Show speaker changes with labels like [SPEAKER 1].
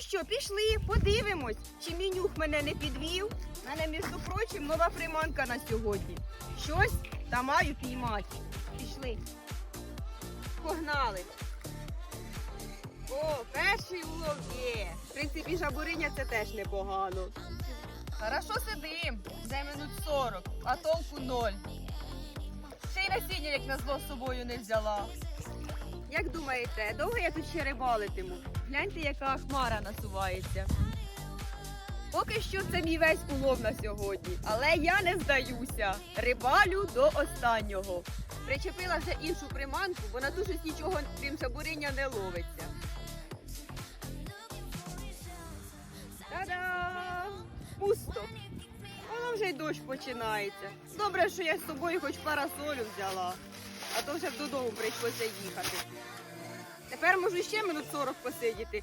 [SPEAKER 1] що, пішли, подивимось, чи мій нюх мене не підвів. У мене, між прочим, нова приманка на сьогодні. Щось та маю піймати. Пішли. Погнали. О, перший улов є. В принципі, жабуриня це теж непогано.
[SPEAKER 2] Хорошо сидим, вже минут 40, а толку ноль. Ще й насіння, як назло, з собою не взяла.
[SPEAKER 1] Як думаєте, довго я тут ще рибалитиму? Гляньте, яка хмара насувається. Поки що це мій весь улов на сьогодні, але я не здаюся. Рибалю до останнього. Причепила вже іншу приманку, бо на ту щось нічого крім жабуриння не ловиться. Та-дам! Пусто. Воно вже й дощ починається. Добре, що я з собою хоч парасолю взяла, а то вже додому прийшлося їхати. Тепер можу ще минут 40 посидіти.